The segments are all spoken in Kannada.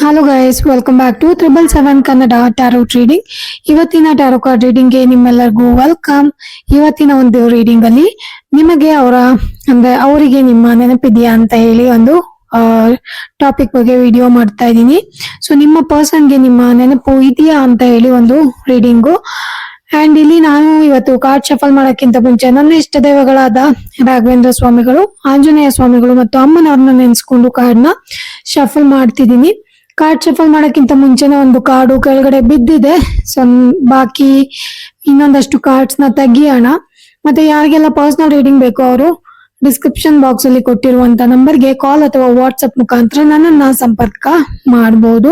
Hello guys welcome back to triple seven Kannada tarot reading ಇವತ್ತಿನ ಟ್ಯಾರೋ ಕಾರ್ಡ್ ರೀಡಿಂಗ್ಗೆ ನಿಮ್ಮೆಲ್ಲರಿಗೂ ವೆಲ್ಕಮ್ ಇವತ್ತಿನ ಒಂದು ರೀಡಿಂಗ್ ಅಲ್ಲಿ ನಿಮಗೆ ಅವರ, ಅಂದ್ರೆ ಅವರಿಗೆ ನಿಮ್ಮ ನೆನಪಿದೆಯಾ ಅಂತ ಹೇಳಿ ಒಂದು ಟಾಪಿಕ್ ಬಗ್ಗೆ ವಿಡಿಯೋ ಮಾಡ್ತಾ ಇದ್ದೀನಿ. ಸೊ ನಿಮ್ಮ ಪರ್ಸನ್ಗೆ ನಿಮ್ಮ ನೆನಪು ಇದೆಯಾ ಅಂತ ಹೇಳಿ ಒಂದು ರೀಡಿಂಗು ಅಂಡ್ ಇಲ್ಲಿ ನಾನು ಇವತ್ತು ಕಾರ್ಡ್ ಶಫಲ್ ಮಾಡೋಕ್ಕಿಂತ ಮುಂಚೆ ನನ್ನ ಇಷ್ಟ ದೇವಗಳಾದ ರಾಘವೇಂದ್ರ ಸ್ವಾಮಿಗಳು, ಆಂಜನೇಯ ಸ್ವಾಮಿಗಳು ಮತ್ತು ಅಮ್ಮನವ್ರನ್ನ ನೆನೆಸ್ಕೊಂಡು ಕಾರ್ಡ್ನ ಶಫಲ್ ಮಾಡ್ತಿದ್ದೀನಿ. ಕಾರ್ಡ್ ಶಫಲ್ ಮಾಡೋಕ್ಕಿಂತ ಮುಂಚೆನೆ ಒಂದು ಕಾರ್ಡು ಕೆಳಗಡೆ ಬಿದ್ದಿದೆ. ಸೊ ಬಾಕಿ ಇನ್ನೊಂದಷ್ಟು ಕಾರ್ಡ್ಸ್ನ ತೆಗಿಯೋಣ. ಮತ್ತೆ ಯಾರಿಗೆಲ್ಲ ಪರ್ಸನಲ್ ರೀಡಿಂಗ್ ಬೇಕು ಅವರು ಡಿಸ್ಕ್ರಿಪ್ಷನ್ ಬಾಕ್ಸ್ ಅಲ್ಲಿ ಕೊಟ್ಟಿರುವಂತ ನಂಬರ್ಗೆ ಕಾಲ್ ಅಥವಾ ವಾಟ್ಸ್ಆಪ್ ಮುಖಾಂತರ ನನ್ನನ್ನ ಸಂಪರ್ಕ ಮಾಡಬಹುದು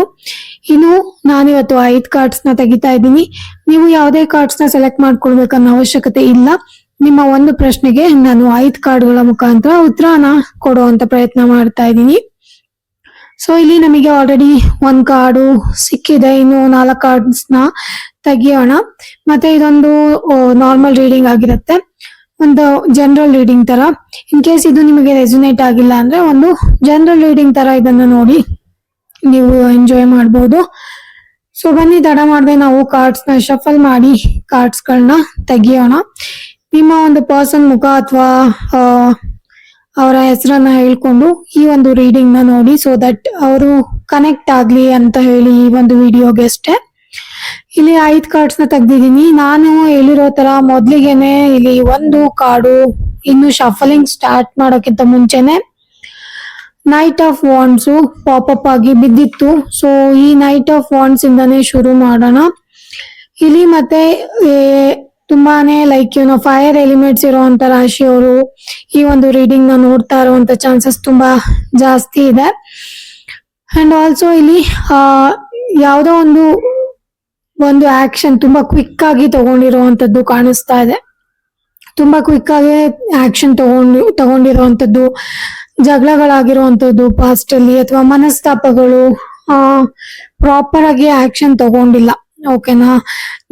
ಇನ್ನು ನಾನಿವತ್ತು ಐದು ಕಾರ್ಡ್ಸ್ನ ತೆಗಿತಾ ಇದ್ದೀನಿ. ನೀವು ಯಾವುದೇ ಕಾರ್ಡ್ಸ್ನ ಸೆಲೆಕ್ಟ್ ಮಾಡ್ಕೊಳ್ಬೇಕನ್ನೋ ಅವಶ್ಯಕತೆ ಇಲ್ಲ. ನಿಮ್ಮ ಒಂದು ಪ್ರಶ್ನೆಗೆ ನಾನು ಐದ್ ಕಾರ್ಡ್ಗಳ ಮುಖಾಂತರ ಉತ್ತರನ ಕೊಡುವಂತ ಪ್ರಯತ್ನ ಮಾಡ್ತಾ ಇದ್ದೀನಿ. ಸೊ ಇಲ್ಲಿ ನಮಗೆ ಆಲ್ರೆಡಿ ಒಂದ್ ಕಾರ್ಡು ಸಿಕ್ಕಿದೆ. ಇನ್ನು ನಾಲ್ಕು ಕಾರ್ಡ್ಸ್ನ ತೆಗಿಯೋಣ. ಮತ್ತೆ ಇದೊಂದು ನಾರ್ಮಲ್ ರೀಡಿಂಗ್ ಆಗಿರುತ್ತೆ. ಒಂದು ಜನರಲ್ ರೀಡಿಂಗ್ ತರ. ಇನ್ ಕೇಸ್ ಇದು ನಿಮಗೆ ರೆಸುನೇಟ್ ಆಗಿಲ್ಲ ಅಂದ್ರೆ ಒಂದು ಜನರಲ್ ರೀಡಿಂಗ್ ತರ ಇದನ್ನ ನೋಡಿ. ನೀವು ಎಂಜಾಯ್ ಮಾಡಬಹುದು ಸೊ ಬನ್ನಿ, ತಡ ಮಾಡದೆ ನಾವು ಕಾರ್ಡ್ಸ್ನ ಶಫಲ್ ಮಾಡಿ ಕಾರ್ಡ್ಸ್ ಗಳನ್ನ ತೆಗಿಯೋಣ. ನಿಮ್ಮ ಒಂದು ಪರ್ಸನ್ ಮುಖ ಅಥವಾ ಅವರ ಹೆಸರನ್ನ ಹೇಳ್ಕೊಂಡು ಈ ಒಂದು ರೀಡಿಂಗ್ನ ನೋಡಿ ಸೊ ದಟ್ ಅವರು ಕನೆಕ್ಟ್ ಆಗ್ಲಿ ಅಂತ ಹೇಳಿ ಈ ಒಂದು ವಿಡಿಯೋಗೆ ಅಷ್ಟೇ. ಇಲ್ಲಿ ಐದ್ ಕಾರ್ಡ್ಸ್ನ ತೆಗ್ದಿದೀನಿ ನಾನು ಹೇಳಿರೋ ತರ ಮೊದ್ಲಿಗೆನೆ ಇಲ್ಲಿ ಒಂದು ಕಾರ್ಡು ಇನ್ನು ಶಫಲಿಂಗ್ ಸ್ಟಾರ್ಟ್ ಮಾಡೋಕ್ಕಿಂತ ಮುಂಚೆನೆ knight of wands pop up ಆಗಿ ಬಿದ್ದಿತ್ತು. ಸೊ ಈ ನೈಟ್ ಆಫ್ ವಾಂಡ್ಸ್ ಇಂದಾನೆ ಶುರು ಮಾಡೋಣ. ಇಲ್ಲಿ ಮತ್ತೆ ತುಂಬಾನೇ ಲೈಕ್ ಏನೋ ಫೈರ್ ಎಲಿಮೆಂಟ್ಸ್ ಇರುವಂತ ರಾಶಿಯವರು ಈ ಒಂದು ರೀಡಿಂಗ್ನ ನೋಡ್ತಾ ಇರುವಂತ ಚಾನ್ಸಸ್ ತುಂಬಾ ಜಾಸ್ತಿ ಇದೆ. ಅಂಡ್ ಆಲ್ಸೋ ಇಲ್ಲಿ ಯಾವುದೋ ಒಂದು ಒಂದು ಆಕ್ಷನ್ ತುಂಬಾ ಕ್ವಿಕ್ ಆಗಿ ತಗೊಂಡಿರುವಂತದ್ದು ಕಾಣಿಸ್ತಾ ಇದೆ. ತುಂಬಾ ಕ್ವಿಕ್ ಆಗಿ ಆಕ್ಷನ್ ತಗೊಂಡು, ತಗೊಂಡಿರುವಂತದ್ದು, ಜಗಳಗಳಾಗಿರುವಂತದ್ದು ಪಾಸ್ಟ್ ಅಲ್ಲಿ ಅಥವಾ ಮನಸ್ತಾಪಗಳು, ಆ ಪ್ರಾಪರ್ ಆಗಿ ಆಕ್ಷನ್ ತಗೊಂಡಿಲ್ಲ. ಓಕೆನಾ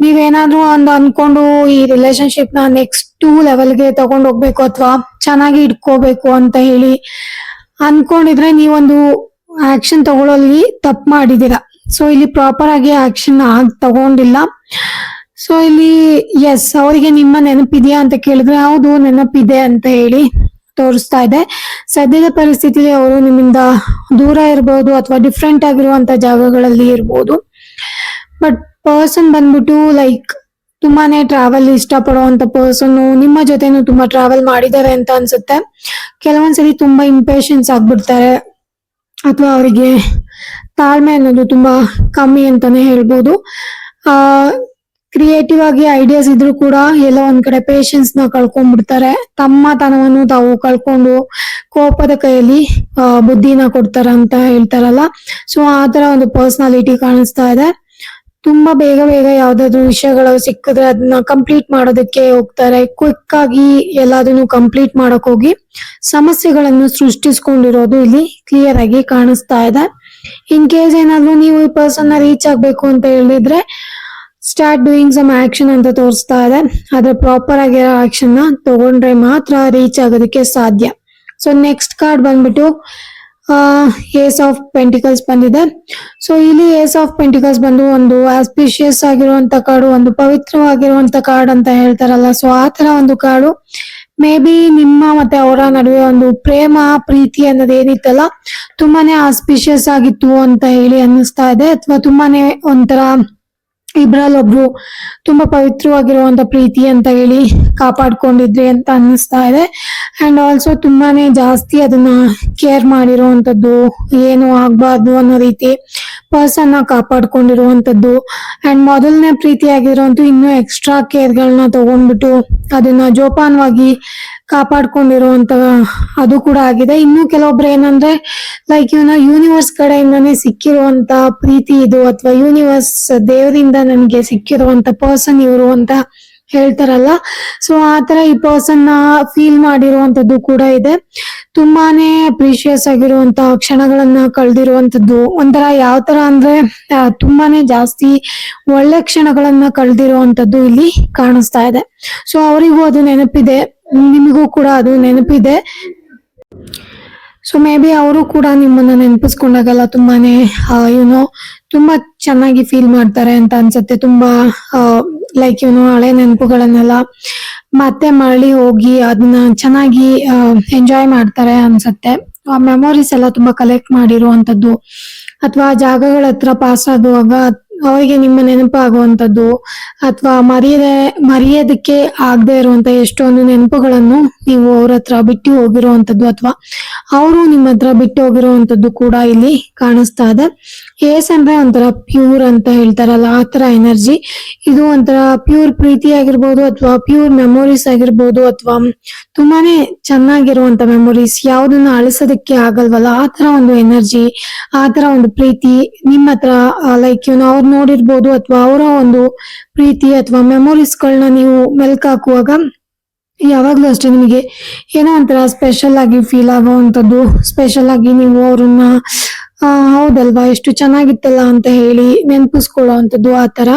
ನೀವೇನಾದ್ರೂ ಒಂದು ಅನ್ಕೊಂಡು ಈ ರಿಲೇಶನ್ಶಿಪ್ನ ನೆಕ್ಸ್ಟ್ ಟೂ ಲೆವೆಲ್ಗೆ ತಗೊಂಡ್ ಹೋಗ್ಬೇಕು ಅಥವಾ ಚೆನ್ನಾಗಿ ಇಟ್ಕೋಬೇಕು ಅಂತ ಹೇಳಿ ಅನ್ಕೊಂಡಿದ್ರೆ ನೀವೊಂದು ಆಕ್ಷನ್ ತಗೊಳ್ಳೋಲ್ಲಿ ತಪ್ಪು ಮಾಡಿದೀರ ಸೊ ಇಲ್ಲಿ ಪ್ರಾಪರ್ ಆಗಿ ಆಕ್ಷನ್ ಆಗ್ ತಗೊಂಡಿಲ್ಲ. ಸೊ ಇಲ್ಲಿ ಎಸ್ ಅವರಿಗೆ ನಿಮ್ಮ ನೆನಪಿದೆಯಾ ಅಂತ ಕೇಳಿದ್ರೆ, ಹೌದು, ನೆನಪಿದೆ ಅಂತ ಹೇಳಿ ತೋರಿಸ್ತಾ ಇದೆ. ಸದ್ಯದ ಪರಿಸ್ಥಿತಿಯಲ್ಲಿ ಅವರು ನಿಮ್ಮಿಂದ ದೂರ ಇರಬಹುದು ಅಥವಾ ಡಿಫ್ರೆಂಟ್ ಆಗಿರುವಂತ ಜಾಗಗಳಲ್ಲಿ ಇರ್ಬೋದು. ಬಟ್ ಪರ್ಸನ್ ಬಂದ್ಬಿಟ್ಟು ಲೈಕ್ ತುಂಬಾನೇ ಟ್ರಾವೆಲ್ ಇಷ್ಟಪಡುವಂತ ಪರ್ಸನ್ ನಿಮ್ಮ ಜೊತೆನೂ ತುಂಬಾ ಟ್ರಾವೆಲ್ ಮಾಡಿದ್ದಾರೆ ಅಂತ ಅನ್ಸುತ್ತೆ. ಕೆಲವೊಂದ್ಸರಿ ತುಂಬಾ ಇಂಪೇಷನ್ಸ್ ಆಗ್ಬಿಡ್ತಾರೆ. ಅಥವಾ ಅವರಿಗೆ ತಾಳ್ಮೆ ಅನ್ನೋದು ತುಂಬಾ ಕಮ್ಮಿ ಅಂತಾನೆ ಹೇಳ್ಬೋದು. ಆ ಕ್ರಿಯೇಟಿವ್ ಆಗಿ ಐಡಿಯಾಸ್ ಇದ್ರು ಕೂಡ ಎಲ್ಲೋ ಒಂದ್ ಕಡೆ ಪೇಶನ್ಸ್ನ ಕಳ್ಕೊಂಡ್ಬಿಡ್ತಾರೆ. ತಮ್ಮ ತನವನ್ನು ತಾವು ಕಳ್ಕೊಂಡು ಕೋಪದ ಕೈಯಲ್ಲಿ ಬುದ್ಧಿನ ಕೊಡ್ತಾರ ಅಂತ ಹೇಳ್ತಾರಲ್ಲ. ಸೊ ಆತರ ತರ ಒಂದು ಪರ್ಸನಾಲಿಟಿ ಕಾಣಿಸ್ತಾ ಇದೆ. ತುಂಬಾ ಬೇಗ ಬೇಗ ಯಾವ್ದಾದ್ರು ವಿಷಯಗಳು ಸಿಕ್ಕಿದ್ರೆ ಅದನ್ನ ಕಂಪ್ಲೀಟ್ ಮಾಡೋದಕ್ಕೆ ಹೋಗ್ತಾರೆ. ಕ್ವಿಕ್ ಆಗಿ ಎಲ್ಲದನ್ನು ಕಂಪ್ಲೀಟ್ ಮಾಡಕ್ ಹೋಗಿ ಸಮಸ್ಯೆಗಳನ್ನು ಸೃಷ್ಟಿಸ್ಕೊಂಡಿರೋದು ಇಲ್ಲಿ ಕ್ಲಿಯರ್ ಆಗಿ ಕಾಣಿಸ್ತಾ ಇದೆ. ಇನ್ ಕೇಸ್ ಏನಾದ್ರು ನೀವು ಈ ಪರ್ಸನ್ ರೀಚ್ ಆಗ್ಬೇಕು ಅಂತ ಹೇಳಿದ್ರೆ ಸ್ಟಾರ್ಟ್ ಡೂಯಿಂಗ್ ಸಮ್ ಆಕ್ಷನ್ ಅಂತ ತೋರಿಸ್ತಾ ಇದೆ. ಆದ್ರೆ ಪ್ರಾಪರ್ ಆಗಿರೋ ಆಕ್ಷನ್ನ ತಗೊಂಡ್ರೆ ಮಾತ್ರ ರೀಚ್ ಆಗೋದಕ್ಕೆ ಸಾಧ್ಯ. ಸೊ ನೆಕ್ಸ್ಟ್ ಕಾರ್ಡ್ ಬಂದ್ಬಿಟ್ಟು ಏಸ್ ಆಫ್ ಪೆಂಟಿಕಲ್ಸ್ ಬಂದಿದೆ. ಸೊ ಇಲ್ಲಿ ಏಸ್ ಆಫ್ ಪೆಂಟಿಕಲ್ಸ್ ಬಂದು ಒಂದು ಆಸ್ಪಿಷಿಯಸ್ ಆಗಿರುವಂತ ಕಾರ್ಡು ಒಂದು ಪವಿತ್ರವಾಗಿರುವಂತ ಕಾರ್ಡ್ ಅಂತ ಹೇಳ್ತಾರಲ್ಲ. ಸೊ ಆ ತರ ಒಂದು ಕಾರ್ಡು ಮೇ ಬಿ ನಿಮ್ಮ ಮತ್ತೆ ಅವರ ನಡುವೆ ಒಂದು ಪ್ರೇಮ, ಪ್ರೀತಿ ಅನ್ನೋದು ಏನಿತ್ತಲ್ಲ, ತುಂಬಾನೇ ಆಸ್ಪಿಷಿಯಸ್ ಆಗಿತ್ತು ಅಂತ ಹೇಳಿ ಅನ್ನಿಸ್ತಾ ಇದೆ. ಅಥವಾ ತುಂಬಾನೇ ಒಂಥರ ಇಬ್ರಲ್ಲೊಬ್ರು ತುಂಬಾ ಪವಿತ್ರವಾಗಿರುವಂತ ಪ್ರೀತಿ ಅಂತ ಹೇಳಿ ಕಾಪಾಡ್ಕೊಂಡಿದ್ರಿ ಅಂತ ಅನ್ನಿಸ್ತಾ ಇದೆ. ಅಂಡ್ ಆಲ್ಸೋ ತುಂಬಾನೇ ಜಾಸ್ತಿ ಅದನ್ನ ಕೇರ್ ಮಾಡಿರುವಂತದ್ದು ಏನು ಆಗ್ಬಾರ್ದು ಅನ್ನೋ ರೀತಿ ಪರ್ಸನ್ನ ಕಾಪಾಡ್ಕೊಂಡಿರುವಂತದ್ದು. ಅಂಡ್ ಮೊದಲನೇ ಪ್ರೀತಿ ಆಗಿರುವಂತೂ ಇನ್ನೂ ಎಕ್ಸ್ಟ್ರಾ ಕೇರ್ಗಳನ್ನ ತಗೊಂಡ್ಬಿಟ್ಟು ಅದನ್ನ ಜೋಪಾನವಾಗಿ ಕಾಪಾಡ್ಕೊಂಡಿರುವಂತ ಅದು ಕೂಡ ಆಗಿದೆ. ಇನ್ನು ಕೆಲವೊಬ್ರು ಏನಂದ್ರೆ ಲೈಕ್ ಇವನ ಯೂನಿವರ್ಸ್ ಕಡೆಯಿಂದಾನೇ ಸಿಕ್ಕಿರುವಂತ ಪ್ರೀತಿ ಇದು ಅಥವಾ ಯೂನಿವರ್ಸ್ ದೇವರಿಂದ ನನಗೆ ಸಿಕ್ಕಿರುವಂತ ಪರ್ಸನ್ ಇವರು ಅಂತ ಹೇಳ್ತಾರಲ್ಲ. ಸೊ ಆತರ ಈ ಪರ್ಸನ್ನ ಫೀಲ್ ಮಾಡಿರುವಂತದ್ದು ಕೂಡ ಇದೆ. ತುಂಬಾನೇ ಅಪ್ರಿಶಿಯಸ್ ಆಗಿರುವಂತ ಕ್ಷಣಗಳನ್ನ ಕಳ್ದಿರುವಂತದ್ದು ಒಂಥರ ಯಾವ ತರ ಅಂದ್ರೆ ತುಂಬಾನೇ ಜಾಸ್ತಿ ಒಳ್ಳೆ ಕ್ಷಣಗಳನ್ನ ಕಳ್ದಿರುವಂತದ್ದು ಇಲ್ಲಿ ಕಾಣಿಸ್ತಾ ಇದೆ. ಸೊ ಅವರಿಗೂ ಅದು ನೆನಪಿದೆ. ನಿಮಗೂ ಕೂಡ ಅದು ನೆನಪಿದೆ. ಸೊ ಮೇ ಬಿ ಅವರು ಕೂಡ ನಿಮ್ಮನ್ನ ನೆನಪಿಸ್ಕೊಂಡಾಗೆಲ್ಲ ತುಂಬಾನೇ ಯುನೋ ತುಂಬಾ ಚೆನ್ನಾಗಿ ಫೀಲ್ ಮಾಡ್ತಾರೆ ಅಂತ ಅನ್ಸುತ್ತೆ. ತುಂಬಾ ಲೈಕ್ ಯುನೋ ಹಳೆ ನೆನಪುಗಳನ್ನೆಲ್ಲ ಮತ್ತೆ ಮರಳಿ ಹೋಗಿ ಅದನ್ನ ಚೆನ್ನಾಗಿ ಎಂಜಾಯ್ ಮಾಡ್ತಾರೆ ಅನ್ಸತ್ತೆ. ಆ ಮೆಮೊರೀಸ್ ಎಲ್ಲ ತುಂಬಾ ಕಲೆಕ್ಟ್ ಮಾಡಿರುವಂತದ್ದು ಅಥವಾ ಜಾಗಗಳ ಹತ್ರ ಪಾಸ್ ಆಗುವಾಗ ಅವರಿಗೆ ನಿಮ್ಮ ನೆನಪಾಗುವಂತದ್ದು ಅಥವಾ ಮರೆಯದೆ, ಮರೆಯೋದಕ್ಕೆ ಆಗದೆ ಇರುವಂತ ಎಷ್ಟೊಂದು ನೆನಪುಗಳನ್ನು ನೀವು ಅವ್ರ ಹತ್ರ ಬಿಟ್ಟು ಹೋಗಿರುವಂತದ್ದು ಅಥವಾ ಅವರು ನಿಮ್ಮ ಹತ್ರ ಬಿಟ್ಟು ಹೋಗಿರುವಂತದ್ದು ಕೂಡ ಇಲ್ಲಿ ಕಾಣಿಸ್ತಾ ಇದೆ. ಏಸ್ ಅಂದ್ರೆ ಒಂಥರ ಪ್ಯೂರ್ ಅಂತ ಹೇಳ್ತಾರಲ್ಲ, ಆ ತರ ಎನರ್ಜಿ ಇದು ಒಂಥರ ಪ್ಯೂರ್ ಪ್ರೀತಿ ಆಗಿರ್ಬೋದು ಅಥವಾ ಪ್ಯೂರ್ ಮೆಮೊರೀಸ್ ಆಗಿರ್ಬೋದು ಅಥವಾ ತುಂಬಾನೇ ಚೆನ್ನಾಗಿರುವಂತ ಮೆಮೊರೀಸ್ ಯಾವ್ದನ್ನ ಅಳಿಸೋದಕ್ಕೆ ಆಗಲ್ವಲ್ಲ, ಆ ತರ ಒಂದು ಎನರ್ಜಿ ಆ ತರ ಒಂದು ಪ್ರೀತಿ ನಿಮ್ಮ ಹತ್ರ ಲೈಕ್ ಏನು ಅವ್ರು ನೋಡಿರ್ಬೋದು ಅಥವಾ ಅವರ ಒಂದು ಪ್ರೀತಿ ಅಥವಾ ಮೆಮೊರೀಸ್ ಗಳನ್ನ ನೀವು ಮೆಲ್ಕ್ ಹಾಕುವಾಗ ಯಾವಾಗ್ಲೂ ಅಷ್ಟೇ ನಿಮಗೆ ಏನೋ ಒಂಥರ ಸ್ಪೆಷಲ್ ಆಗಿ ಫೀಲ್ ಆಗುವಂತದ್ದು ಸ್ಪೆಷಲ್ ಆಗಿ ನೀವು ಅವ್ರನ್ನ ಆ, ಹೌದಲ್ವಾ? ಎಷ್ಟು ಚೆನ್ನಾಗಿತ್ತಲ್ಲ ಅಂತ ಹೇಳಿ ನೆನಪಿಸ್ಕೊಳ್ಳೋ ಅಂತದ್ದು ಆ ತರ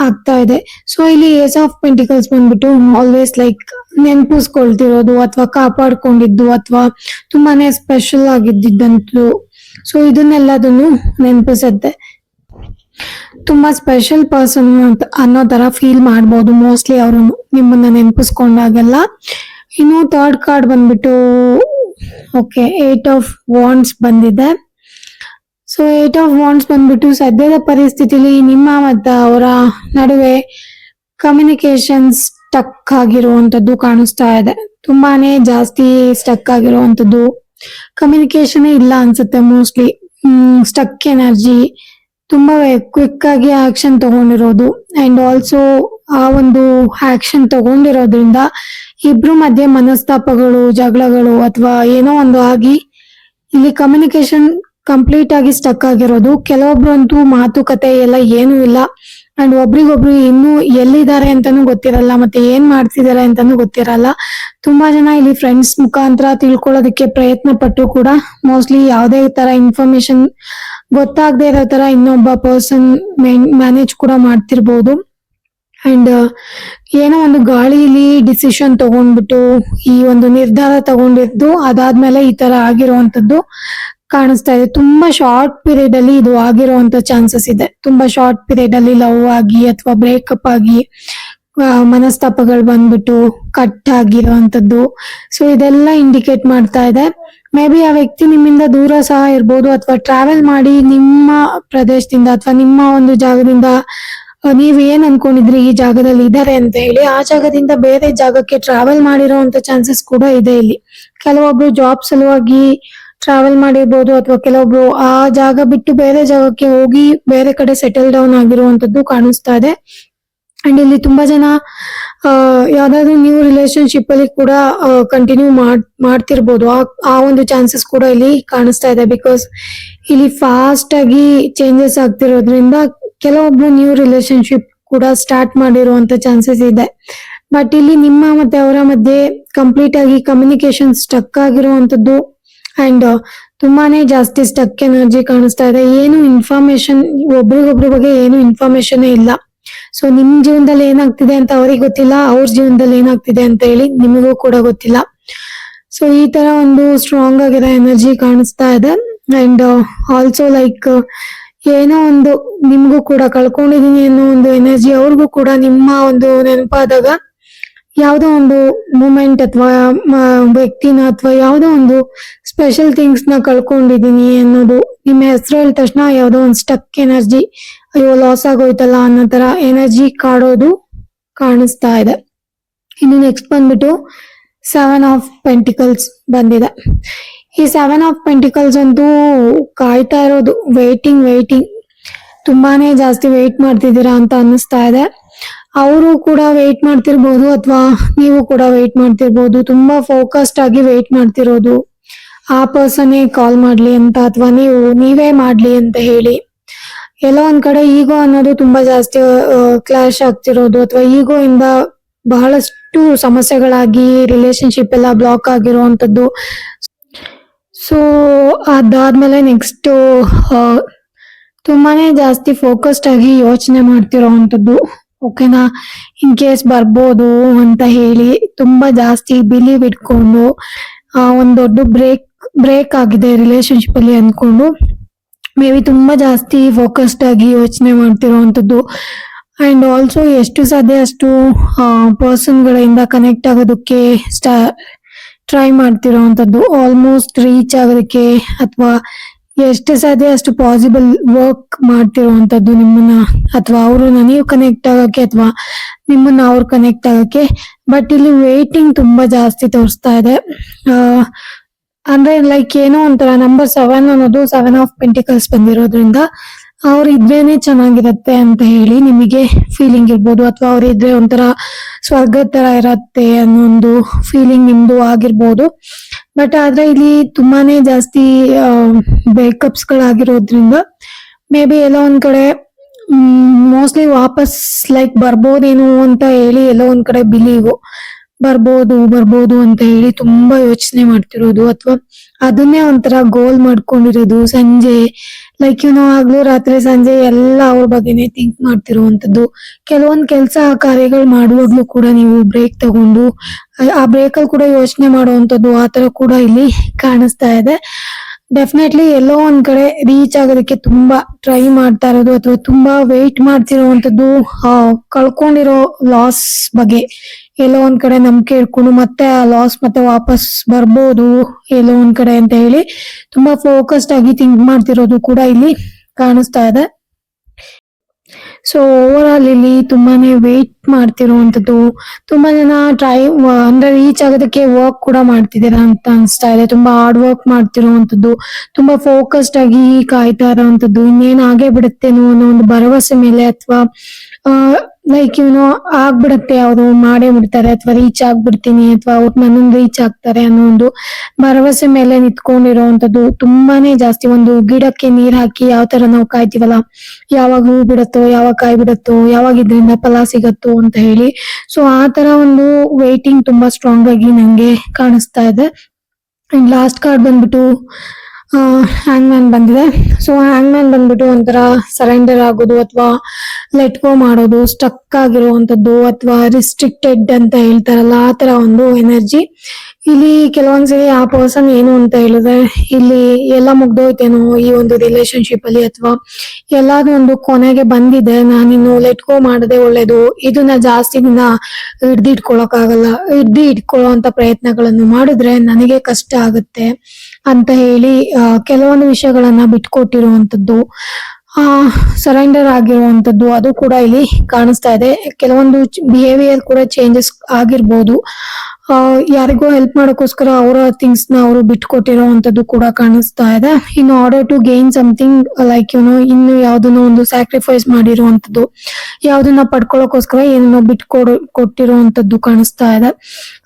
ಆಗ್ತಾ ಇದೆ. ಸೊ ಇಲ್ಲಿ ಏಸ್ ಆಫ್ ಪೆಂಟಿಕಲ್ಸ್ ಬಂದ್ಬಿಟ್ಟು ಆಲ್ವೇಸ್ ಲೈಕ್ ನೆನಪಿಸ್ಕೊಳ್ತಿರೋದು ಅಥವಾ ಕಾಪಾಡ್ಕೊಂಡಿದ್ದು ಅಥವಾ ತುಂಬಾನೇ ಸ್ಪೆಷಲ್ ಆಗಿದ್ದಂತು ಸೊ ಇದನ್ನೆಲ್ಲದನ್ನು ನೆನಪಿಸುತ್ತೆ. ತುಂಬಾ ಸ್ಪೆಷಲ್ ಪರ್ಸನ್ ಅಂತ ಅನ್ನೋ ತರ ಫೀಲ್ ಮಾಡ್ಬೋದು ಮೋಸ್ಟ್ಲಿ ಅವರು ನಿಮ್ಮನ್ನ ನೆನಪಿಸ್ಕೊಂಡಾಗೆಲ್ಲ. ಇನ್ನು ಥರ್ಡ್ ಕಾರ್ಡ್ ಬಂದ್ಬಿಟ್ಟು ಓಕೆ ಏಟ್ ಆಫ್ ವಾಂಡ್ಸ್ ಬಂದಿದೆ. ಸೊ ಏಟ್ ಆಫ್ ವಾಂಡ್ಸ್ ಬಂದ್ಬಿಟ್ಟು ಸದ್ಯದ ಪರಿಸ್ಥಿತಿಲಿ ನಿಮ್ಮ ಮತ್ತು ಅವರ ನಡುವೆ ಕಮ್ಯುನಿಕೇಶನ್ ಸ್ಟಕ್ ಆಗಿರುವಂತದ್ದು ಕಾಣಿಸ್ತಾ ಇದೆ. ತುಂಬಾನೇ ಜಾಸ್ತಿ ಸ್ಟಕ್ ಆಗಿರುವಂತದ್ದು ಕಮ್ಯುನಿಕೇಶನ್ ಇಲ್ಲ ಅನ್ಸುತ್ತೆ ಮೋಸ್ಟ್ಲಿ ಸ್ಟಕ್ ಎನರ್ಜಿ ತುಂಬಾ ಕ್ವಿಕ್ ಆಗಿ ಆಕ್ಷನ್ ತಗೊಂಡಿರೋದು. ಅಂಡ್ ಆಲ್ಸೋ ಆ ಒಂದು ಆಕ್ಷನ್ ತಗೊಂಡಿರೋದ್ರಿಂದ ಇಬ್ರು ಮಧ್ಯೆ ಮನಸ್ತಾಪಗಳು, ಜಗಳಗಳು ಅಥವಾ ಏನೋ ಒಂದು ಆಗಿ ಇಲ್ಲಿ ಕಮ್ಯುನಿಕೇಶನ್ ಕಂಪ್ಲೀಟ್ ಆಗಿ ಸ್ಟಕ್ ಆಗಿರೋದು. ಕೆಲವೊಬ್ರಂತೂ ಮಾತುಕತೆ ಎಲ್ಲ ಏನೂ ಇಲ್ಲ. ಅಂಡ್ ಒಬ್ರಿಗೊಬ್ರು ಇನ್ನೂ ಎಲ್ಲಿದ್ದಾರೆ ಅಂತಾನೂ ಗೊತ್ತಿರಲ್ಲ, ಮತ್ತೆ ಏನ್ ಮಾಡ್ತಿದ್ದಾರೆ ಅಂತಾನೂ ಗೊತ್ತಿರಲ್ಲ. ತುಂಬಾ ಜನ ಇಲ್ಲಿ ಫ್ರೆಂಡ್ಸ್ ಮುಖಾಂತರ ತಿಳ್ಕೊಳ್ಳೋದಕ್ಕೆ ಪ್ರಯತ್ನ ಪಟ್ಟು ಕೂಡ ಮೋಸ್ಟ್ಲಿ ಯಾವುದೇ ತರ ಇನ್ಫಾರ್ಮೇಶನ್ ಗೊತ್ತಾಗದೆ ಇರೋ ತರ ಇನ್ನೊಬ್ಬ ಪರ್ಸನ್ ಮ್ಯಾನೇಜ್ ಕೂಡ ಮಾಡ್ತಿರ್ಬೋದು. ಅಂಡ್ ಏನೋ ಒಂದು ಗಾಳಿಲಿ ಡಿಸಿಷನ್ ತಗೊಂಡ್ಬಿಟ್ಟು ಈ ಒಂದು ನಿರ್ಧಾರ ತಗೊಂಡಿದ್ದು, ಅದಾದ್ಮೇಲೆ ಈ ತರ ಆಗಿರುವಂತದ್ದು ಕಾಣಿಸ್ತಾ ಇದೆ. ತುಂಬಾ ಶಾರ್ಟ್ ಪೀರಿಯಡ್ ಅಲ್ಲಿ ಇದು ಆಗಿರುವಂತ ಚಾನ್ಸಸ್ ಇದೆ. ತುಂಬಾ ಶಾರ್ಟ್ ಪೀರಿಯಡ್ ಅಲ್ಲಿ ಲವ್ ಆಗಿ ಅಥವಾ ಬ್ರೇಕಪ್ ಆಗಿ ಮನಸ್ತಾಪಗಳು ಬಂದ್ಬಿಟ್ಟು ಕಟ್ ಆಗಿರುವಂತದ್ದು. ಸೊ ಇದೆಲ್ಲ ಇಂಡಿಕೇಟ್ ಮಾಡ್ತಾ ಇದೆ. ಮೇ ಬಿ ಆ ವ್ಯಕ್ತಿ ನಿಮ್ಮಿಂದ ದೂರ ಸಹ ಇರ್ಬೋದು ಅಥವಾ ಟ್ರಾವೆಲ್ ಮಾಡಿ ನಿಮ್ಮ ಪ್ರದೇಶದಿಂದ ಅಥವಾ ನಿಮ್ಮ ಒಂದು ಜಾಗದಿಂದ ನೀವ್ ಏನ್ ಅನ್ಕೊಂಡಿದ್ರಿ ಈ ಜಾಗದಲ್ಲಿ ಇದಾರೆ ಅಂತ ಹೇಳಿ, ಆ ಜಾಗದಿಂದ ಬೇರೆ ಜಾಗಕ್ಕೆ ಟ್ರಾವೆಲ್ ಮಾಡಿರೋ ಚಾನ್ಸಸ್ ಕೂಡ ಇದೆ ಇಲ್ಲಿ. ಕೆಲವೊಬ್ರು ಜಾಬ್ ಸಲುವಾಗಿ ಟ್ರಾವೆಲ್ ಮಾಡಿರ್ಬೋದು ಅಥವಾ ಕೆಲವೊಬ್ರು ಆ ಜಾಗ ಬಿಟ್ಟು ಬೇರೆ ಜಾಗಕ್ಕೆ ಹೋಗಿ ಬೇರೆ ಕಡೆ ಸೆಟಲ್ ಡೌನ್ ಆಗಿರುವಂತದ್ದು ಕಾಣಿಸ್ತಾ ಇದೆ. ಅಂಡ್ ಇಲ್ಲಿ ತುಂಬಾ ಜನ ಯಾವ್ದಾದ್ರು ನ್ಯೂ ರಿಲೇಶನ್ಶಿಪ್ ಅಲ್ಲಿ ಕೂಡ ಕಂಟಿನ್ಯೂ ಮಾಡ್, ಮಾಡ್ತಿರ್ಬೋದು. ಆ ಆ ಒಂದು ಚಾನ್ಸಸ್ ಕೂಡ ಇಲ್ಲಿ ಕಾಣಿಸ್ತಾ ಇದೆ ಬಿಕಾಸ್ ಇಲ್ಲಿ ಫಾಸ್ಟ್ ಆಗಿ ಚೇಂಜಸ್ ಆಗ್ತಿರೋದ್ರಿಂದ ಕೆಲವೊಬ್ರು ನ್ಯೂ ರಿಲೇಶನ್ಶಿಪ್ ಕೂಡ ಸ್ಟಾರ್ಟ್ ಮಾಡಿರುವಂತ ಚಾನ್ಸಸ್ ಇದೆ. ಬಟ್ ಇಲ್ಲಿ ನಿಮ್ಮ ಮತ್ತೆ ಅವರ ಮಧ್ಯೆ ಕಂಪ್ಲೀಟ್ ಆಗಿ ಕಮ್ಯುನಿಕೇಶನ್ ಸ್ಟಕ್ ಆಗಿರುವಂತದ್ದು ಅಂಡ್ ತುಂಬಾನೇ ಜಾಸ್ತಿ ಸ್ಟಕ್ ಎನರ್ಜಿ ಕಾಣಿಸ್ತಾ ಇದೆ. ಏನು ಇನ್ಫಾರ್ಮೇಶನ್ ಒಬ್ರಿಗೊಬ್ರ ಬಗ್ಗೆ ಏನು ಇನ್ಫಾರ್ಮೇಶನ್ ಇಲ್ಲ. ಸೊ ನಿಮ್ ಜೀವನದಲ್ಲಿ ಏನಾಗ್ತಿದೆ ಅಂತ ಅವ್ರಿಗೆ ಗೊತ್ತಿಲ್ಲ, ಅವ್ರ ಜೀವನದಲ್ಲಿ ಏನಾಗ್ತಿದೆ ಅಂತ ಹೇಳಿ ನಿಮಗೂ ಕೂಡ ಗೊತ್ತಿಲ್ಲ. ಸೊ ಈ ತರ ಒಂದು ಸ್ಟ್ರಾಂಗ್ ಆಗಿರೋ ಎನರ್ಜಿ ಕಾಣಿಸ್ತಾ ಇದೆ. ಅಂಡ್ ಆಲ್ಸೋ ಲೈಕ್ ಏನೋ ಒಂದು ನಿಮ್ಗೂ ಕೂಡ ಕಳ್ಕೊಂಡಿದೀನಿ ಅನ್ನೋ ಒಂದು ಎನರ್ಜಿ ಅವ್ರಿಗೂ ಕೂಡ ನಿಮ್ಮ ಒಂದು ನೆನಪಾದಾಗ ಯಾವ್ದೋ ಒಂದು ಮೂಮೆಂಟ್ ಅಥವಾ ವ್ಯಕ್ತಿನ ಅಥವಾ ಯಾವುದೋ ಒಂದು ಸ್ಪೆಷಲ್ ಥಿಂಗ್ಸ್ನ ಕಳ್ಕೊಂಡಿದೀನಿ ಅನ್ನೋದು ನಿಮ್ಮ ಹೆಸರು ಹೇಳಿದ ತಕ್ಷಣ ಯಾವುದೋ ಒಂದು ಸ್ಟಕ್ ಎನರ್ಜಿ ಅಯ್ಯೋ ಲಾಸ್ ಆಗೋಯ್ತಲ್ಲ ಅನ್ನೋ ತರ ಎನರ್ಜಿ ಕಾಡೋದು ಕಾಣಿಸ್ತಾ ಇದೆ. ಇನ್ನು ನೆಕ್ಸ್ಟ್ ಬಂದ್ಬಿಟ್ಟು ಸೆವೆನ್ ಆಫ್ ಪೆಂಟಿಕಲ್ಸ್ ಬಂದಿದೆ. ಈ ಸೆವೆನ್ ಆಫ್ ಪೆಂಟಿಕಲ್ಸ್ ಅಂತೂ ಕಾಯ್ತಾ ಇರೋದು ವೇಟಿಂಗ್ ವೇಟಿಂಗ್ ತುಂಬಾನೇ ಜಾಸ್ತಿ ವೆಯ್ಟ್ ಮಾಡ್ತಿದ್ದೀರಾ ಅಂತ ಅನ್ನಿಸ್ತಾ ಇದೆ. ಅವರು ಕೂಡ ವೇಟ್ ಮಾಡ್ತಿರ್ಬೋದು ಅಥವಾ ನೀವು ಕೂಡ ವೆಯ್ಟ್ ಮಾಡ್ತಿರ್ಬೋದು. ತುಂಬಾ ಫೋಕಸ್ಡ್ ಆಗಿ ವೆಯ್ಟ್ ಮಾಡ್ತಿರೋದು. ಆ ಪರ್ಸನ್ನೇ ಕಾಲ್ ಮಾಡ್ಲಿ ಅಂತ ಅಥವಾ ನೀವು, ನೀವೇ ಮಾಡ್ಲಿ ಅಂತ ಹೇಳಿ. ಎಲ್ಲೋ ಒಂದ್ ಕಡೆ ಈಗೋ ಅನ್ನೋದು ತುಂಬಾ ಜಾಸ್ತಿ ಕ್ಲಾಶ್ ಆಗ್ತಿರೋದು ಅಥವಾ ಈಗೋ ಇಂದ ಬಹಳಷ್ಟು ಸಮಸ್ಯೆಗಳಾಗಿ ರಿಲೇಶನ್ಶಿಪ್ ಎಲ್ಲ ಬ್ಲಾಕ್ ಆಗಿರುವಂತದ್ದು. ಸೊ ಅದಾದ್ಮೇಲೆ ನೆಕ್ಸ್ಟ್ ತುಂಬಾನೇ ಜಾಸ್ತಿ ಫೋಕಸ್ಡ್ ಆಗಿ ಯೋಚನೆ ಮಾಡ್ತಿರೋವಂಥದ್ದು ಓಕೆನಾ ಇನ್ ಕೇಸ್ ಬರ್ಬೋದು ಅಂತ ಹೇಳಿ ತುಂಬಾ ಜಾಸ್ತಿ ಬಿಲೀವ್ ಇಟ್ಕೊಂಡು ಒಂದು ದೊಡ್ಡ ಬ್ರೇಕ್ ಬ್ರೇಕ್ ಆಗಿದೆ ರಿಲೇಶನ್ಶಿಪ್ ಅಲ್ಲಿ ಅಂದ್ಕೊಂಡು ಮೇ ಬಿ ತುಂಬಾ ಜಾಸ್ತಿ ಫೋಕಸ್ಡ್ ಆಗಿ ಯೋಚನೆ ಮಾಡ್ತಿರೋವಂಥದ್ದು ಅಂಡ್ ಆಲ್ಸೋ ಎಷ್ಟು ಸಾಧ್ಯ ಅಷ್ಟು ಪರ್ಸನ್ ಗಳಿಂದ ಕನೆಕ್ಟ್ ಆಗೋದಕ್ಕೆ ಸ್ಟಾ ಟ್ರೈ ಮಾಡ್ತಿರೋವಂಥದ್ದು ಆಲ್ಮೋಸ್ಟ್ ರೀಚ್ ಆಗೋದಕ್ಕೆ ಅಥವಾ ಎಷ್ಟು ಸಾಧ್ಯ ಅಷ್ಟು ಪಾಸಿಬಲ್ ವರ್ಕ್ ಮಾಡ್ತಿರುವಂತದ್ದು ನಿಮ್ಮನ್ನ? ಅಥವಾ ಅವ್ರನ್ನ ನೀವು ಕನೆಕ್ಟ್ ಆಗೋಕೆ ಅಥವಾ ನಿಮ್ಮನ್ನ ಅವ್ರು ಕನೆಕ್ಟ್ ಆಗೋಕೆ ಬಟ್ ಇಲ್ಲಿ ವೇಟಿಂಗ್ ತುಂಬಾ ಜಾಸ್ತಿ ತೋರಿಸ್ತಾ ಇದೆ. ಅಂದ್ರೆ ಲೈಕ್ ಏನೋ ಒಂಥರ ನಂಬರ್ ಸೆವೆನ್ ಅನ್ನೋದು ಸೆವೆನ್ ಆಫ್ ಪೆಂಟಿಕಲ್ಸ್ ಬಂದಿರೋದ್ರಿಂದ ಅವ್ರು ಇದ್ರೇನೆ ಚೆನ್ನಾಗಿರತ್ತೆ ಅಂತ ಹೇಳಿ ನಿಮಗೆ ಫೀಲಿಂಗ್ ಇರ್ಬೋದು. ಅಥವಾ ಅವ್ರು ಇದ್ರೆ ಒಂಥರ ಸ್ವರ್ಗದ ತರ ಇರತ್ತೆ ಅನ್ನೋ ಒಂದು ಫೀಲಿಂಗ್ ನಿಮ್ದು ಆಗಿರ್ಬೋದು. ಬಟ್ ಆದ್ರೆ ಇಲ್ಲಿ ತುಂಬಾನೇ ಜಾಸ್ತಿ ಬ್ರೇಕಪ್ಸ್ ಗಳಾಗಿರೋದ್ರಿಂದ ಮೇ ಬಿ ಎಲ್ಲೋ ಒಂದ್ ಕಡೆ ಮೋಸ್ಟ್ಲಿ ವಾಪಸ್ ಲೈಕ್ ಬರ್ಬೋದೇನೋ ಅಂತ ಹೇಳಿ ಎಲ್ಲೋ ಒಂದ್ ಕಡೆ ಬಿಲೀವ್ ಬರ್ಬೋದು ಬರ್ಬೋದು ಅಂತ ಹೇಳಿ ತುಂಬಾ ಯೋಚನೆ ಮಾಡ್ತಿರೋದು. ಅಥವಾ ಅದನ್ನೇ ಒಂಥರ ಗೋಲ್ ಮಾಡ್ಕೊಂಡಿರೋದು. ಸಂಜೆ ಲೈಕ್ ಯು ನೋ ಆಗ್ಲೂ ರಾತ್ರಿ ಸಂಜೆ ಎಲ್ಲ ಅವ್ರ ಬಗ್ಗೆನೇ ಥಿಂಕ್ ಮಾಡ್ತಿರುವಂತದ್ದು ಕೆಲವೊಂದ್ ಕೆಲಸ ಕಾರ್ಯಗಳು ಮಾಡುವಾಗ್ಲೂ ಕೂಡ ನೀವು ಬ್ರೇಕ್ ತಗೊಂಡು, ಆ- ಆ ಬ್ರೇಕ್ ಅಲ್ಲಿ ಕೂಡ ಯೋಚನೆ ಮಾಡುವಂತದ್ದು ಆತರ ಕೂಡ ಇಲ್ಲಿ ಕಾಣಿಸ್ತಾ ಇದೆ. ಡೆಫಿನೆಟ್ಲಿ ಎಲ್ಲೋ ಒಂದ್ ಕಡೆ ರೀಚ್ ಆಗೋದಕ್ಕೆ ತುಂಬಾ ಟ್ರೈ ಮಾಡ್ತಾ ಇರೋದು ಅಥವಾ ತುಂಬಾ ವೆಯ್ಟ್ ಆ, ಕಳ್ಕೊಂಡಿರೋ ಲಾಸ್ ಬಗ್ಗೆ ಎಲ್ಲೋ ಒಂದ್ ಕಡೆ ನಂಬಿಕೆ ಇಟ್ಕೊಂಡು ಮತ್ತೆ ಆ ಲಾಸ್ ಮತ್ತೆ ವಾಪಸ್ ಬರ್ಬೋದು ಎಲ್ಲೋ ಒಂದ್ ಕಡೆ ಅಂತ ಹೇಳಿ ತುಂಬಾ ಫೋಕಸ್ಡ್ ಆಗಿ ಥಿಂಕ್ ಮಾಡ್ತಿರೋದು ಕೂಡ ಇಲ್ಲಿ ಕಾಣಿಸ್ತಾ ಇದೆ. ಸೊ ಓವರ್ ಆಲ್ ಇಲ್ಲಿ ತುಂಬಾನೇ ವೇಟ್ ಮಾಡ್ತಿರುವಂತದ್ದು ತುಂಬಾ ಜನ ಟ್ರೈ ಅಂದ್ರೆ ರೀಚ್ ಆಗೋದಕ್ಕೆ ವರ್ಕ್ ಕೂಡ ಮಾಡ್ತಿದ್ದೀರಾ ಅಂತ ಅನ್ಸ್ತಾ ಇದೆ. ತುಂಬಾ ಹಾರ್ಡ್ ವರ್ಕ್ ಮಾಡ್ತಿರುವಂತದ್ದು, ತುಂಬಾ ಫೋಕಸ್ಡ್ ಆಗಿ ಕಾಯ್ತಾ ಇರೋವಂಥದ್ದು ಇನ್ನೇನು ಆಗೇ ಬಿಡುತ್ತೇನೋ ಅನ್ನೋ ಒಂದು ಭರವಸೆ ಮೇಲೆ ಅಥವಾ ಲೈಕ್ ಇವನು ಆಗ್ಬಿಡತ್ತೆ ಅವರು ಮಾಡೇ ಬಿಡ್ತಾರೆ, ಅಥವಾ ರೀಚ್ ಆಗ್ಬಿಡ್ತೀನಿ, ಅಥವಾ ಅವ್ರು ನನ್ನನ್ನು ರೀಚ್ ಆಗ್ತಾರೆ ಅನ್ನೋ ಒಂದು ಭರವಸೆ ಮೇಲೆ ನಿಂತ್ಕೊಂಡಿರೋವಂಥದ್ದು ತುಂಬಾನೇ ಜಾಸ್ತಿ. ಒಂದು ಗಿಡಕ್ಕೆ ನೀರ್ ಹಾಕಿ ಯಾವ ತರ ನಾವು ಕಾಯ್ತೀವಲ್ಲ, ಯಾವಾಗ ಹೂ ಬಿಡತ್ತೋ, ಯಾವಾಗ ಕಾಯಿ ಬಿಡತ್ತೋ, ಯಾವಾಗ ಇದ್ರಿಂದ ಫಲ ಸಿಗತ್ತೋ ಅಂತ ಹೇಳಿ. ಸೊ ಆ ತರ ಒಂದು ವೇಟಿಂಗ್ ತುಂಬಾ ಸ್ಟ್ರಾಂಗ್ ಆಗಿ ನಂಗೆ ಕಾಣಿಸ್ತಾ ಇದೆ. ಅಂಡ್ ಲಾಸ್ಟ್ ಕಾರ್ಡ್ ಬಂದ್ಬಿಟ್ಟು ಹ್ಯಾಂಗ್ ಮ್ಯಾನ್ ಬಂದಿದೆ. ಸೊ ಹ್ಯಾಂಗ್ ಮ್ಯಾನ್ ಬಂದ್ಬಿಟ್ಟು ಒಂಥರ ಸರೆಂಡರ್ ಆಗೋದು ಅಥವಾ ಲೆಟ್ ಗೋ ಮಾಡೋದು ಸ್ಟಕ್ ಆಗಿರುವಂತದ್ದು ಅಥವಾ ರಿಸ್ಟ್ರಿಕ್ಟೆಡ್ ಅಂತ ಹೇಳ್ತಾರಲ್ಲ, ಆ ತರ ಒಂದು ಎನರ್ಜಿ ಇಲ್ಲಿ ಕೆಲವೊಂದ್ಸರಿ ಆ ಪರ್ಸನ್ ಏನು ಅಂತ ಹೇಳಿದ್ರೆ, ಇಲ್ಲಿ ಎಲ್ಲ ಮುಗ್ದೋಯ್ತೇನೋ ಈ ಒಂದು ರಿಲೇಶನ್ಶಿಪ್ ಅಲ್ಲಿ ಅಥವಾ ಎಲ್ಲಾದ್ರೂ ಒಂದು ಕೊನೆಗೆ ಬಂದಿದೆ, ನಾನಿನ್ನು ಲೆಟ್ ಗೋ ಮಾಡದೆ ಒಳ್ಳೇದು, ಇದನ್ನ ಜಾಸ್ತಿ ದಿನ ಹಿಡ್ದಿಟ್ಕೊಳಕ್ ಆಗಲ್ಲ ಇಟ್ಕೊಳ್ಳೋ ಅಂತ ಪ್ರಯತ್ನಗಳನ್ನು ಮಾಡಿದ್ರೆ ನನಗೆ ಕಷ್ಟ ಆಗುತ್ತೆ. ಅಂತ ಹೇಳಿ ಕೆಲವೊಂದು ವಿಷಯಗಳನ್ನ ಬಿಟ್ಕೊಟ್ಟಿರುವಂತದ್ದು ಆ ಸರೆಂಡರ್ ಆಗಿರುವಂತದ್ದು ಅದು ಕೂಡ ಇಲ್ಲಿ ಕಾಣಿಸ್ತಾ ಇದೆ. ಕೆಲವೊಂದು ಬಿಹೇವಿಯರ್ ಕೂಡ ಚೇಂಜಸ್ ಆಗಿರ್ಬೋದು. ಯಾರಿಗೋ ಹೆಲ್ಪ್ ಮಾಡೋಕೋಸ್ಕರ ಅವರ ಥಿಂಗ್ಸ್ನ ಅವರು ಬಿಟ್ಕೊಟ್ಟಿರೋವಂಥದ್ದು ಕೂಡ ಕಾಣಿಸ್ತಾ ಇದೆ. In order to gain something like you know ಇನ್ನು ಯಾವ್ದನ್ನ ಒಂದು ಸ್ಯಾಕ್ರಿಫೈಸ್ ಮಾಡಿರುವಂತದ್ದು ಯಾವ್ದನ್ನ ಪಡ್ಕೊಳ್ಳೋಕೋಸ್ಕರ ಏನನ್ನೋ ಬಿಟ್ಕೊಡು ಕೊಟ್ಟಿರುವಂತದ್ದು ಕಾಣಿಸ್ತಾ ಇದೆ.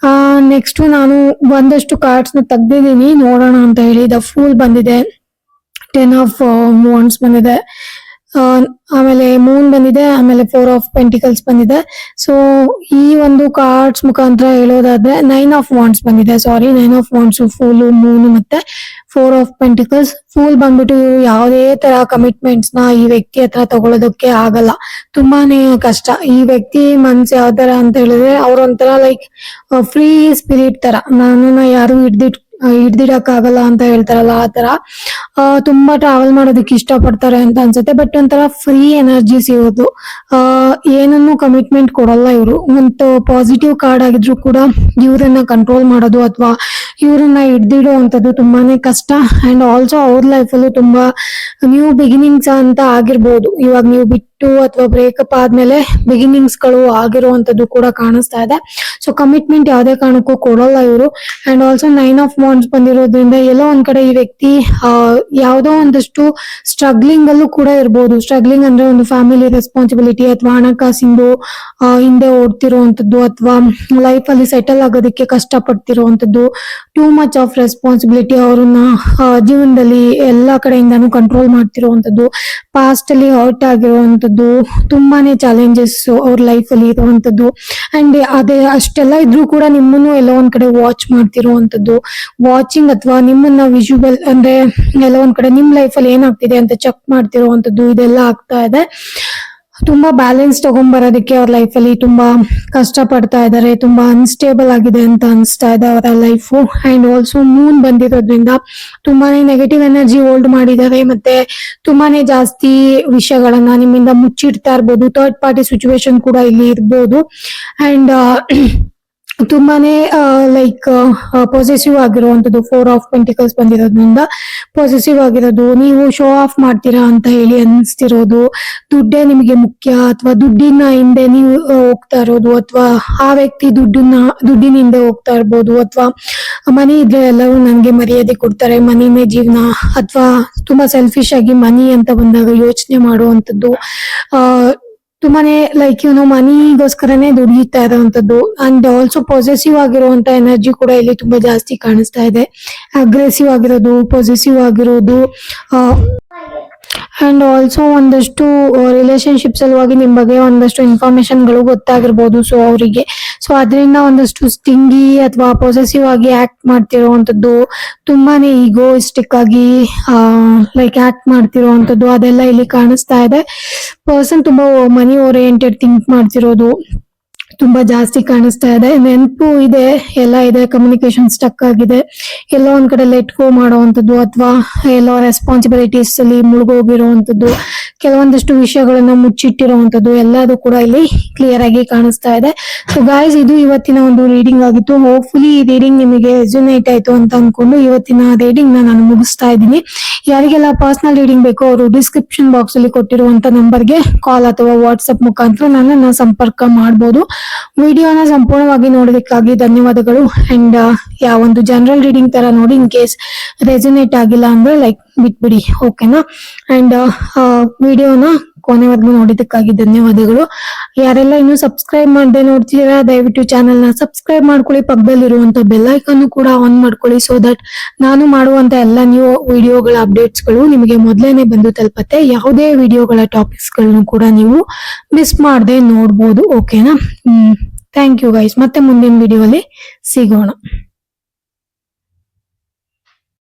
ಆ ನೆಕ್ಸ್ಟ್ ನಾನು ಒಂದಷ್ಟು ಕಾರ್ಡ್ಸ್ನ ತೆಗ್ದಿದ್ದೀನಿ. ನೋಡೋಣ ಅಂತ ಹೇಳಿ ದ ಫೂಲ್ ಬಂದಿದೆ. ಟೆನ್ ಆಫ್ ಮೂನ್ಸ್ ಬಂದಿದೆ. ಆಮೇಲೆ ಮೂನ್ ಬಂದಿದೆ, ಆಮೇಲೆ ಫೋರ್ ಆಫ್ ಪೆಂಟಿಕಲ್ಸ್ ಬಂದಿದೆ. ಸೊ ಈ ಒಂದು ಕಾರ್ಡ್ಸ್ ಮುಖಾಂತರ ಹೇಳೋದಾದ್ರೆ ನೈನ್ ಆಫ್ ವಾಂಡ್ಸ್ ಬಂದಿದೆ. Sorry nine of wands fool moon ಮತ್ತೆ ಫೋರ್ ಆಫ್ ಪೆಂಟಿಕಲ್ಸ್ ಫೂಲ್ ಬಂದ್ಬಿಟ್ಟು ಯಾವುದೇ ತರ ಕಮಿಟ್ಮೆಂಟ್ಸ್ನ ಈ ವ್ಯಕ್ತಿ ಹತ್ರ ತಗೊಳ್ಳೋದಕ್ಕೆ ಆಗಲ್ಲ. ತುಂಬಾನೇ ಕಷ್ಟ. ಈ ವ್ಯಕ್ತಿ ಮನ್ಸು ಯಾವ ತರ ಅಂತ ಹೇಳಿದ್ರೆ ಅವ್ರ ಒಂಥರ ಲೈಕ್ ಫ್ರೀ ಸ್ಪಿರಿಟ್ ತರ. ನನ್ನನ್ನ ಯಾರು ಹಿಡ್ದಿಟ್ ಹಿಡ್ದಿಡಕ್ ಆಗಲ್ಲ ಅಂತ ಹೇಳ್ತಾರಲ್ಲ ಆ ತರ ತುಂಬಾ ಟ್ರಾವೆಲ್ ಮಾಡೋದಕ್ಕೆ ಇಷ್ಟ ಪಡ್ತಾರೆ ಅಂತ ಅನ್ಸುತ್ತೆ. ಬಟ್ ಒಂಥರ ಫ್ರೀ ಎನರ್ಜಿ ಸಿಗೋದು. ಏನನ್ನು ಕಮಿಟ್ಮೆಂಟ್ ಕೊಡಲ್ಲ ಇವರು. ಒಂದು ಪಾಸಿಟಿವ್ ಕಾರ್ಡ್ ಆಗಿದ್ರು ಕೂಡ ಇವರನ್ನ ಕಂಟ್ರೋಲ್ ಮಾಡೋದು ಅಥವಾ ಇವ್ರನ್ನ ಹಿಡ್ದಿಡುವಂಥದ್ದು ತುಂಬಾನೇ ಕಷ್ಟ. ಅಂಡ್ ಆಲ್ಸೋ ಅವ್ರ ಲೈಫಲ್ಲೂ ತುಂಬಾ ನ್ಯೂ ಬಿಗಿನಿಂಗ್ಸ್ ಅಂತ ಆಗಿರ್ಬೋದು. ಇವಾಗ ನೀವು ಅಥವಾ ಬ್ರೇಕಪ್ ಆದ್ಮೇಲೆ ಬಿಗಿನಿಂಗ್ಸ್ಗಳು ಆಗಿರುವಂತದ್ದು ಕೂಡ ಕಾಣಿಸ್ತಾ ಇದೆ. ಸೊ ಕಮಿಟ್ಮೆಂಟ್ ಯಾವುದೇ ಕಾರಣಕ್ಕೂ ಕೊಡಲ್ಲ ಇವರು. And also nine of mounts ಬಂದಿರೋದ್ರಿಂದ ಎಲ್ಲೋ ಒಂದ್ ಕಡೆ ಈ ವ್ಯಕ್ತಿ ಯಾವುದೋ ಒಂದಷ್ಟು ಸ್ಟ್ರಗ್ಲಿಂಗ್ ಅಲ್ಲೂ ಕೂಡ ಇರ್ಬೋದು. ಸ್ಟ್ರಗ್ಲಿಂಗ್ ಅಂದ್ರೆ ಒಂದು ಫ್ಯಾಮಿಲಿ ರೆಸ್ಪಾನ್ಸಿಬಿಲಿಟಿ ಅಥವಾ ಹಣಕಾಸಿಂದು ಹಿಂದೆ ಓಡ್ತಿರುವಂತದ್ದು ಅಥವಾ ಲೈಫ್ ಅಲ್ಲಿ ಸೆಟಲ್ ಆಗೋದಕ್ಕೆ ಕಷ್ಟ ಪಡ್ತಿರುವಂತದ್ದು ಟೂ ಮಚ್ ಆಫ್ ರೆಸ್ಪಾನ್ಸಿಬಿಲಿಟಿ ಅವ್ರನ್ನ ಜೀವನದಲ್ಲಿ ಎಲ್ಲಾ ಕಡೆಯಿಂದಾನು ಕಂಟ್ರೋಲ್ ಮಾಡ್ತಿರುವಂತದ್ದು ಪಾಸ್ಟ್ ಅಲ್ಲಿ ಹರ್ಟ್ ಆಗಿರುವಂತದ್ದು ತುಂಬಾನೇ ಚಾಲೆಂಜಸ್ ಅವ್ರ ಲೈಫ್ ಅಲ್ಲಿ ಇರುವಂತದ್ದು. ಅಂಡ್ ಅದೇ ಅಷ್ಟೆಲ್ಲ ಇದ್ರೂ ಕೂಡ ನಿಮ್ಮನ್ನು ಎಲ್ಲೋ ಒಂದ್ ಕಡೆ ವಾಚ್ ಮಾಡ್ತಿರುವಂತದ್ದು. ವಾಚಿಂಗ್ ಅಥವಾ ನಿಮ್ಮನ್ನ ವಿಜುವಲ್ ಅಂದ್ರೆ ಎಲ್ಲ ಒಂದ್ ಕಡೆ ನಿಮ್ ಲೈಫ್ ಅಲ್ಲಿ ಏನಾಗ್ತಿದೆ ಅಂತ ಚೆಕ್ ಮಾಡ್ತಿರುವಂತದ್ದು, ಇದೆಲ್ಲ ಆಗ್ತಾ ಇದೆ. ತುಂಬಾ ಬ್ಯಾಲೆನ್ಸ್ ತಗೊಂಡ್ಬರೋದಕ್ಕೆ ಅವ್ರ ಲೈಫಲ್ಲಿ ತುಂಬಾ ಕಷ್ಟ ಪಡ್ತಾ ಇದ್ದಾರೆ ತುಂಬಾ ಅನ್ಸ್ಟೇಬಲ್ ಆಗಿದೆ ಅಂತ ಅನಿಸ್ತಾ ಇದೆ ಅವರ ಲೈಫು ಅಂಡ್ ಆಲ್ಸೋ ಮೂನ್ ಬಂದಿರೋದ್ರಿಂದ ತುಂಬಾನೇ ನೆಗೆಟಿವ್ ಎನರ್ಜಿ ಹೋಲ್ಡ್ ಮಾಡಿದ್ದಾರೆ ಮತ್ತೆ ತುಂಬಾನೇ ಜಾಸ್ತಿ ವಿಷಯಗಳನ್ನ ನಿಮ್ಮಿಂದ ಮುಚ್ಚಿಡ್ತಾ ಇರ್ಬೋದು ಥರ್ಡ್ ಪಾರ್ಟಿ ಸಿಚುವೇಶನ್ ಕೂಡ ಇಲ್ಲಿ ಇರ್ಬೋದು. ಅಂಡ್ ತುಂಬಾನೇ ಲೈಕ್ ಪೊಸೆಸಿವ್ ಆಗಿರುವಂತದ್ದು ಫೋರ್ ಆಫ್ ಪೆಂಟಿಕಲ್ಸ್ ಬಂದಿರೋದ್ರಿಂದ ಪಾಸಿಟಿವ್ ಆಗಿರೋದು, ನೀವು ಶೋ ಆಫ್ ಮಾಡ್ತೀರಾ ಅಂತ ಹೇಳಿ ಅನಿಸ್ತಿರೋದು, ದುಡ್ಡೇ ನಿಮಗೆ ಮುಖ್ಯ ಅಥವಾ ದುಡ್ಡಿನ ಹಿಂದೆ ನೀವು ಹೋಗ್ತಾ ಇರೋದು, ಅಥವಾ ಆ ವ್ಯಕ್ತಿ ದುಡ್ಡನ್ನ ದುಡ್ಡಿನ ಹಿಂದೆ ಹೋಗ್ತಾ ಇರ್ಬೋದು, ಅಥವಾ ಮನಿ ಇದ್ರೆ ಎಲ್ಲರೂ ನನಗೆ ಮರ್ಯಾದೆ ಕೊಡ್ತಾರೆ ಮನಿನೇ ಜೀವನ, ಅಥವಾ ತುಂಬಾ ಸೆಲ್ಫಿಶ್ ಆಗಿ ಮನಿ ಅಂತ ಬಂದಾಗ ಯೋಚನೆ ಮಾಡುವಂಥದ್ದು ತುಂಬಾನೇ ಲೈಕ್ ಇವನು ಮನಿಗೋಸ್ಕರನೇ ದುಡಿಯುತ್ತಾ ಇರುವಂತದ್ದು ಅಂಡ್ ಆಲ್ಸೋ ಪೊಸೆಸಿವ್ ಆಗಿರುವಂತ ಎನರ್ಜಿ ಕೂಡ ಇಲ್ಲಿ ತುಂಬಾ ಜಾಸ್ತಿ ಕಾಣಿಸ್ತಾ ಇದೆ. ಅಗ್ರೆಸಿವ್ ಆಗಿರೋದು ಪೊಸೆಸಿವ್ ಆಗಿರೋದು ಅಂಡ್ ಆಲ್ಸೋ ಒಂದಷ್ಟು ರಿಲೇಶನ್ಶಿಪ್ ಸಲುವಾಗಿ ನಿಮ್ ಬಗ್ಗೆ ಒಂದಷ್ಟು ಇನ್ಫಾರ್ಮೇಶನ್ಗಳು ಗೊತ್ತಾಗಿರ್ಬೋದು ಸೊ ಅವರಿಗೆ. ಸೊ ಅದರಿಂದ ಒಂದಷ್ಟು ಸ್ಟಿಂಗಿ ಅಥವಾ ಪೊಸೆಸಿವ್ ಆಗಿ ಆಕ್ಟ್ ಮಾಡ್ತಿರೋವಂಥದ್ದು, ತುಂಬಾನೇ ಈಗೋಯಿಸ್ಟಿಕ್ ಆಗಿ ಲೈಕ್ ಆಕ್ಟ್ ಮಾಡ್ತಿರೋವಂಥದ್ದು ಅದೆಲ್ಲ ಇಲ್ಲಿ ಕಾಣಿಸ್ತಾ ಇದೆ. ಪರ್ಸನ್ ತುಂಬಾ ಮನಿ ಓರಿಯೆಂಟೆಡ್ ಥಿಂಕ್ ಮಾಡ್ತಿರೋದು. ತುಂಬಾ ಜಾಸ್ತಿ ಕಾಣಿಸ್ತಾ ಇದೆ. ನೆನಪು ಇದೆ, ಎಲ್ಲ ಇದೆ ಕಮ್ಯುನಿಕೇಶನ್ ಸ್ಟಕ್ ಆಗಿದೆ. ಎಲ್ಲೋ ಒಂದ್ ಕಡೆ ಲೆಟ್ ಗೋ ಮಾಡುವಂಥದ್ದು ಅಥವಾ ಎಲ್ಲೋ ರೆಸ್ಪಾನ್ಸಿಬಿಲಿಟೀಸ್ ಅಲ್ಲಿ ಮುಳುಗೋಗಿರುವಂತದ್ದು ಕೆಲವೊಂದಷ್ಟು ವಿಷಯಗಳನ್ನ ಮುಚ್ಚಿಟ್ಟಿರುವಂತದ್ದು ಎಲ್ಲದು ಕೂಡ ಇಲ್ಲಿ ಕ್ಲಿಯರ್ ಆಗಿ ಕಾಣಿಸ್ತಾ ಇದೆ. ಸೊ ಗಾಯ್ಸ್ ಇದು ಇವತ್ತಿನ ಒಂದು ರೀಡಿಂಗ್ ಆಗಿತ್ತು. ಹೋಪ್ಫುಲಿ ಈ ರೀಡಿಂಗ್ ನಿಮಗೆ ರೆಸ್ಯುನೇಟ್ ಆಯ್ತು ಅಂತ ಅನ್ಕೊಂಡು ಇವತ್ತಿನ ರೀಡಿಂಗ್ನ ನಾನು ಮುಗಿಸ್ತಾ ಇದ್ದೀನಿ. ಯಾರಿಗೆಲ್ಲ ಪರ್ಸನಲ್ ರೀಡಿಂಗ್ ಬೇಕೋ ಅವರು ಡಿಸ್ಕ್ರಿಪ್ಷನ್ ಬಾಕ್ಸ್ ಅಲ್ಲಿ ಕೊಟ್ಟಿರುವಂತ ನಂಬರ್ಗೆ ಕಾಲ್ ಅಥವಾ ವಾಟ್ಸ್ಆಪ್ ಮುಖಾಂತರ ನನ್ನನ್ನು ಸಂಪರ್ಕ ಮಾಡಬಹುದು ವಿಡಿಯೋನ ಸಂಪೂರ್ಣವಾಗಿ ನೋಡೋದಕ್ಕಾಗಿ ಧನ್ಯವಾದಗಳು. ಅಂಡ್ ಯಾವೊಂದು ಜನರಲ್ ರೀಡಿಂಗ್ ತರ ನೋಡಿ ಇನ್ ಕೇಸ್ ರೆಸಿನೇಟ್ ಆಗಿಲ್ಲ ಅಂದ್ರೆ ಲೈಕ್ ಬಿಟ್ಬಿಡಿ ಓಕೆನಾ ಅಂಡ್ ವಿಡಿಯೋನ ಕೊನೆವರೆಗೂ ನೋಡಿದ್ದಕ್ಕಾಗಿ ಧನ್ಯವಾದಗಳು. ಯಾರೆಲ್ಲ ಇನ್ನು ಸಬ್ಸ್ಕ್ರೈಬ್ ಮಾಡದೆ ನೋಡ್ತೀರಾ, ದಯವಿಟ್ಟು ಚಾನೆಲ್ನ ಸಬ್ಸ್ಕ್ರೈಬ್ ಮಾಡ್ಕೊಳ್ಳಿ, ಪಕ್ಕದಲ್ಲಿರುವಂತ ಬೆಲ್ ಐಕನ್ ಕೂಡ ಆನ್ ಮಾಡ್ಕೊಳ್ಳಿ ಸೊ ದಟ್ ನಾನು ಮಾಡುವಂತ ಎಲ್ಲ ನ್ಯೂ ವಿಡಿಯೋಗಳ ಅಪ್ಡೇಟ್ಸ್ಗಳು ನಿಮಗೆ ಮೊದಲೇನೆ ಬಂದು ತಲುಪತ್ತೆ. ಯಾವುದೇ ವಿಡಿಯೋಗಳ ಟಾಪಿಕ್ಸ್ಗಳನ್ನು ಕೂಡ ನೀವು ಮಿಸ್ ಮಾಡದೆ ನೋಡ್ಬೋದು ಓಕೆನಾ ಥ್ಯಾಂಕ್ ಯು ಗೈಸ್ ಮತ್ತೆ ಮುಂದಿನ ವಿಡಿಯೋ ಅಲ್ಲಿ ಸಿಗೋಣ.